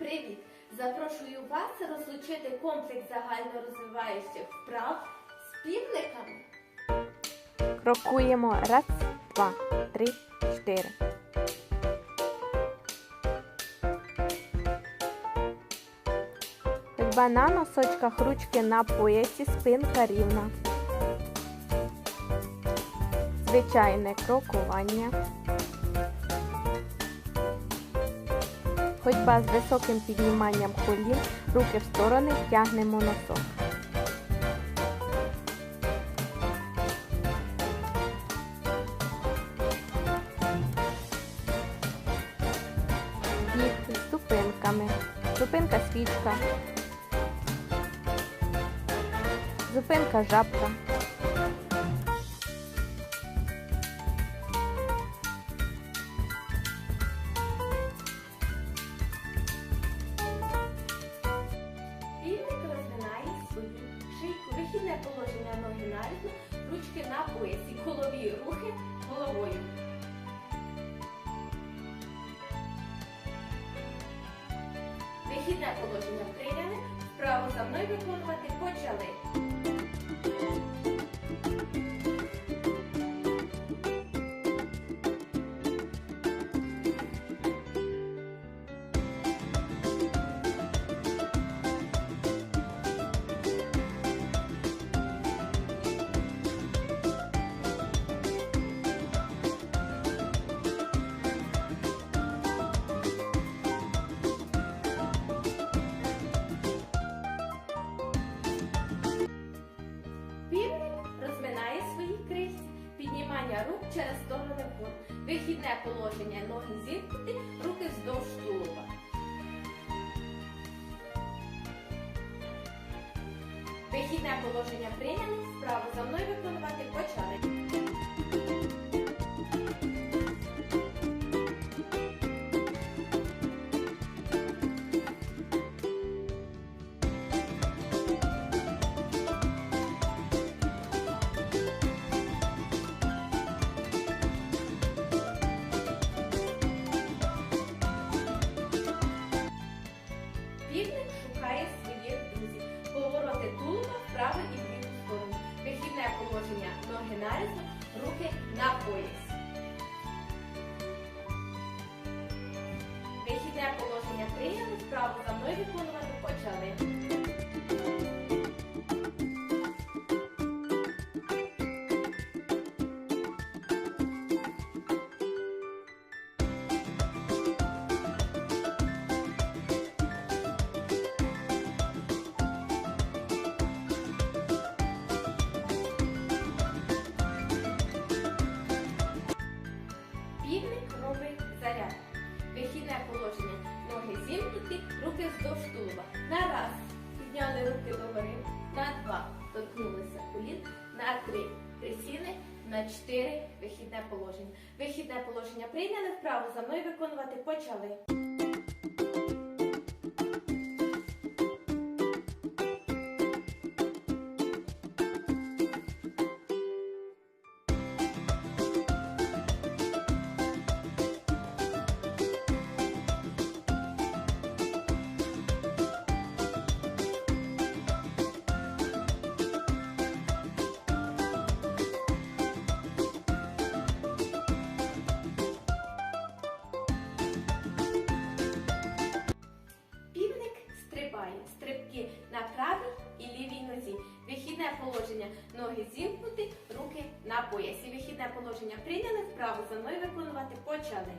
Привіт! Запрошую вас розлучити комплекс загальнорозвиваючих вправ з півниками. Крокуємо раз, два, три, чотири. Ходьба на носочках, ручки на поясі, спинка рівна. Звичайне крокування. Ходьба з високим підніманням колін, руки в сторони, тягнемо носок. Біг з зупинками. Зупинка свічка. Зупинка жабка. Вихідне положення ноги навіть, ручки на поясі, колові рухи головою. Вихідне положення прийняли. Вправо за мною виконувати почали. Через сторони вгору. Вихідне положення ноги зіткнуті, руки вздовж тулуба. Вихідне положення прийняли, вправо за мною виконувати почали. Прийняли, вправо за мною виконувати почали. Півник робить заряд. Вихідне положення. Ноги зімкнуті, руки вздовж тулуба. На раз. Підняли руки догори. На два. Торкнулися колін. На три. Присіли. На чотири. Вихідне положення. Вихідне положення прийняли вправо. За мною виконувати почали. Стрибки на правій і лівій нозі. Вихідне положення. Ноги зімкнуті, руки на поясі. Вихідне положення прийняли вправо. За мною виконувати почали.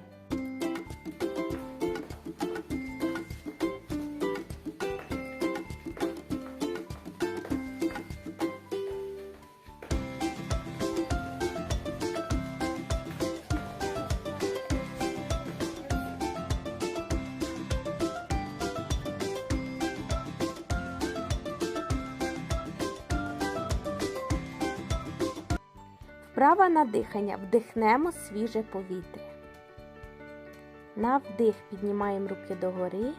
Вправа на дихання. Вдихнемо свіже повітря. На вдих піднімаємо руки догори.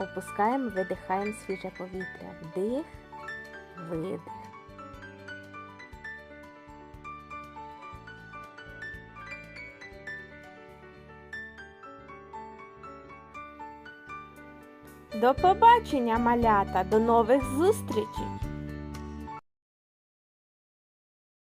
Опускаємо, видихаємо свіже повітря. Вдих, видих. До побачення, малята, до нових зустрічей!